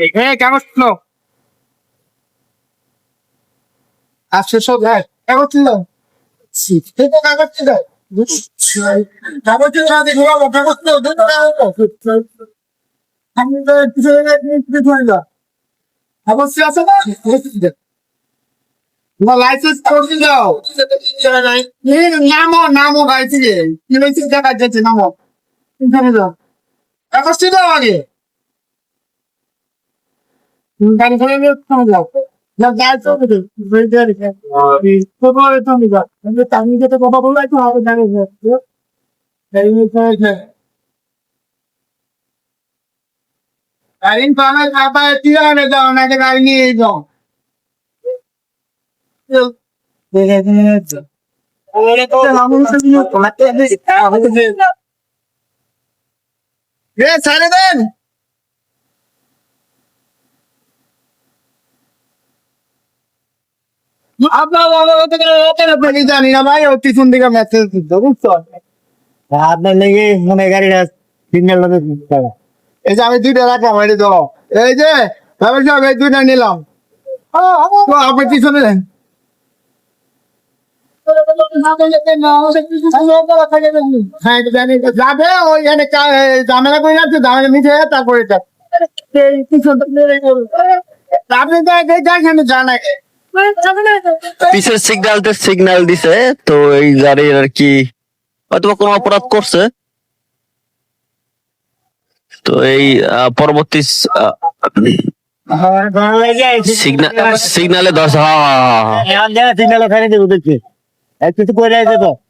এ কাগজ ছিল আচ্ছা সব হ্যাঁ না দেখো কাগজ কাগজ আমি তো হয়ে আছে না? দাও। নামো নামো গাড়ি থেকে লাইসেন্স দেখা যাচ্ছে, নামো। এখানে যাও। কাগজ ছিল আগে। গাড়ি পাবে খাবা তিরা আনে যাও না গাড়ি নিয়ে যাও ছাড়ে দেন আপনার জানি দিকে মেসেজ বুঝছ? আপনার লেগে আমি দুইটা দুইটা নিলাম। হ্যাঁ করে তারপরে আপনি জানাই। পিছের সিগন্যাল দিছে তো এই আর কি কোনো অপরাধ করছে। তো এই পরবর্তী সিগন্যাল দশ হ্যাঁ হ্যাঁ, হ্যাঁ কিছু করে আছে তো। এ- এ-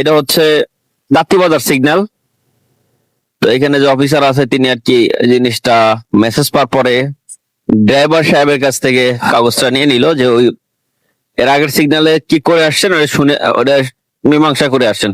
এটা হচ্ছে দাত্তিবাজার সিগন্যাল তো এখানে যে অফিসার আছে, তিনি আর কি জিনিসটা মেসেজ পাওয়ার পরে ড্রাইভার সাহেবের কাছ থেকে কাগজটা নিয়ে নিল যে ওই এর আগের সিগন্যালে কি করে আসছেন? ওটা শুনে, ওটা মীমাংসা করে আসছেন।